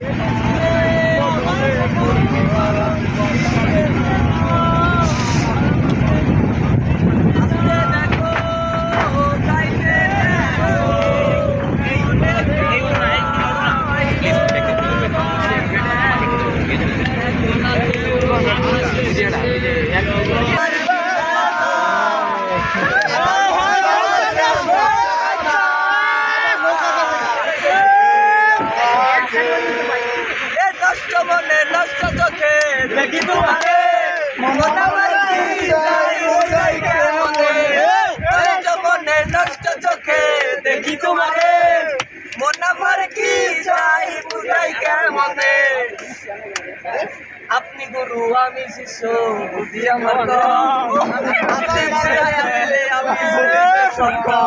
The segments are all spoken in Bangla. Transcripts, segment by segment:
Yeah. আমি শিষ্য বুদ্ধি আমার কম। আপনি শিখাইয়া দিলে আমি বলিতে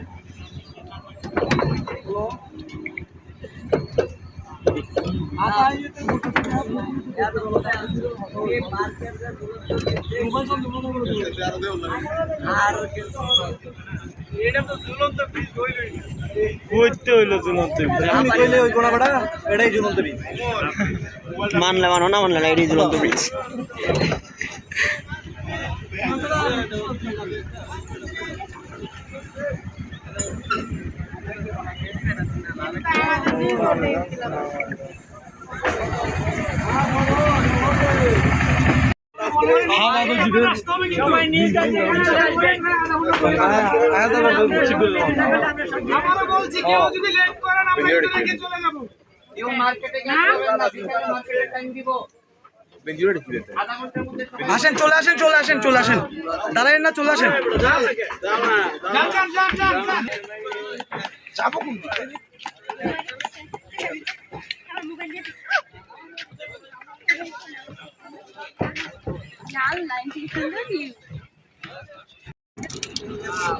মানলে মানো না মানলে না এটাই ঝুলন্ত ব্রিজ আমরা বলছি আসেন চলে আসেন চলে আসেন চলে আসেন। দাঁড়ায়েন না চলে আসেন। যান লাইন থেকে সুন্দর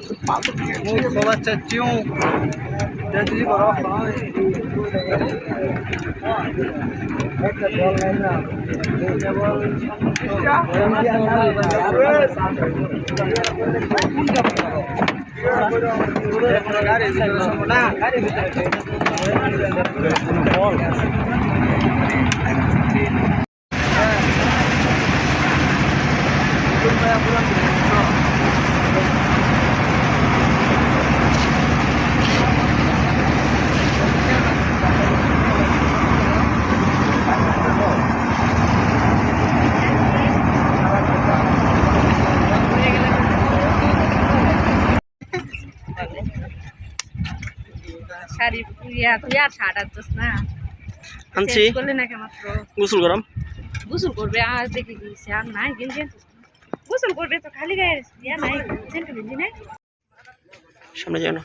ভিউ সবার চাচ্ছিও যদি করো শাড়ি ইয়া তুই আর শার্ট আনছিস না। আনছি। করলে নাকি মাত্র? গোসল করাম গোসল করবে আর দেখে গিয়েছে আর নাই গেঞ্জি? গোসল করবে তো খালি গায়ে ইয়া নাই গেঞ্জি নাই। সামনে যাও না।